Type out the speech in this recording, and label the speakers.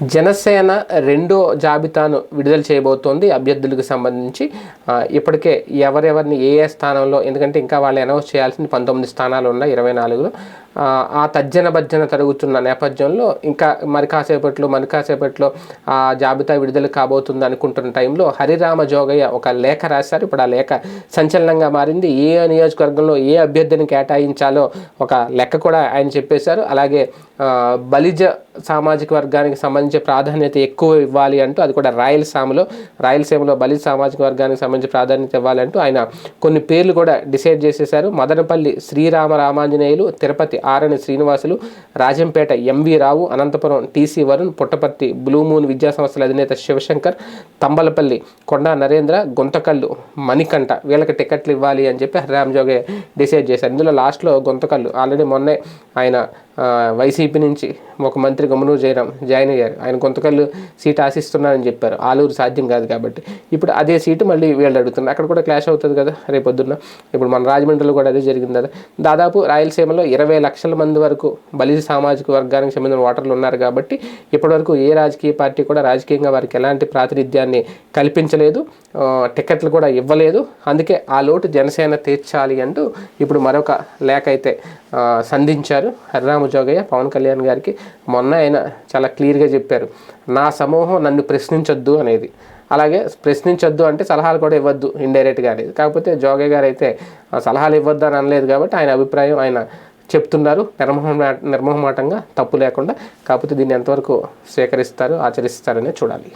Speaker 1: జనసేన రెండో జాబితాను విడుదల చేయబోతోంది అభ్యర్థులకు సంబంధించి. ఇప్పటికే ఎవరెవరిని ఏ ఏ స్థానంలో ఎందుకంటే ఇంకా వాళ్ళు అనౌన్స్ చేయాల్సిన పంతొమ్మిది స్థానాలు ఉన్నాయి ఇరవై నాలుగులో. ఆ, తజ్జన భజ్జన భర్జన జరుగుతున్న నేపథ్యంలో ఇంకా మరి కాసేపట్లో మరి కాసేపట్లో ఆ జాబితా విడుదల కాబోతుంది అనుకుంటున్న టైంలో హరిరామ జోగయ్య ఒక లేఖ రాశారు. ఇప్పుడు ఆ లేఖ సంచలనంగా మారింది. ఏ నియోజకవర్గంలో ఏ అభ్యర్థిని కేటాయించాలో ఒక లెక్క కూడా ఆయన చెప్పేశారు. అలాగే బలిజ సామాజిక వర్గానికి సంబంధించి ప్రాధాన్యత ఎక్కువ ఇవ్వాలి అంటూ అది కూడా రాయలసీమలో రాయలసీమలో బలిజ సామాజిక వర్గానికి సంబంధించి ప్రాధాన్యత ఇవ్వాలంటూ ఆయన కొన్ని పేర్లు కూడా డిసైడ్ చేసేశారు. Madanapalle Srirama Ramanjaneyulu Tirupati RN Srinivasulu Rajampet MV Rao Anantapur TC Varun Puttaparthi blue moon విద్యా సంస్థల అధినేత శివశంకర్ తంబలపల్లి కొండా నరేంద్ర గుంతకల్లు మణికంఠ వీళ్ళకి టికెట్లు ఇవ్వాలి అని చెప్పి హరిరామ్ జోగే డిసైడ్ చేశారు. ఇందులో లాస్ట్లో గుంతకల్లు ఆల్రెడీ మొన్నే ఆయన వైసీపీ నుంచి ఒక మంత్రి గమనూరు జయరాం జాయిన్ అయ్యారు. ఆయన కొంతకల్లు సీట్ ఆశిస్తున్నారని చెప్పారు. ఆలూరు సాధ్యం కాదు కాబట్టి. ఇప్పుడు అదే సీటు మళ్ళీ వీళ్ళు అడుగుతున్నారు. అక్కడ కూడా క్లాష్ అవుతుంది కదా రేపొద్దున్న. ఇప్పుడు మన రాజమండ్రిలో కూడా అదే జరిగింది కదా. దాదాపు రాయలసీమలో ఇరవై లక్షల లక్షల మంది వరకు బలిజ సామాజిక వర్గానికి సంబంధించిన ఓటర్లు ఉన్నారు కాబట్టి ఇప్పటివరకు ఏ రాజకీయ పార్టీ కూడా రాజకీయంగా వారికి ఎలాంటి ప్రాతినిధ్యాన్ని కల్పించలేదు టికెట్లు కూడా ఇవ్వలేదు. అందుకే ఆ లోటు జనసేన తీర్చాలి అంటూ ఇప్పుడు మరొక లేఖ అయితే సంధించారు. హరిరాము జోగయ్య పవన్ కళ్యాణ్ గారికి మొన్న ఆయన చాలా క్లియర్గా చెప్పారు. నా సమూహం నన్ను ప్రశ్నించొద్దు అనేది. అలాగే ప్రశ్నించొద్దు అంటే సలహాలు కూడా ఇవ్వద్దు ఇండైరెక్ట్గా అనేది కాకపోతే జోగయ్య గారు అయితే సలహాలు ఇవ్వద్దు అని అనలేదు కాబట్టి ఆయన అభిప్రాయం ఆయన చెప్తున్నారు. నిర్మోహమా నిర్మోహమాటంగా తప్పు లేకుండా కాకపోతే దీన్ని ఎంతవరకు స్వీకరిస్తారు ఆచరిస్తారనే చూడాలి.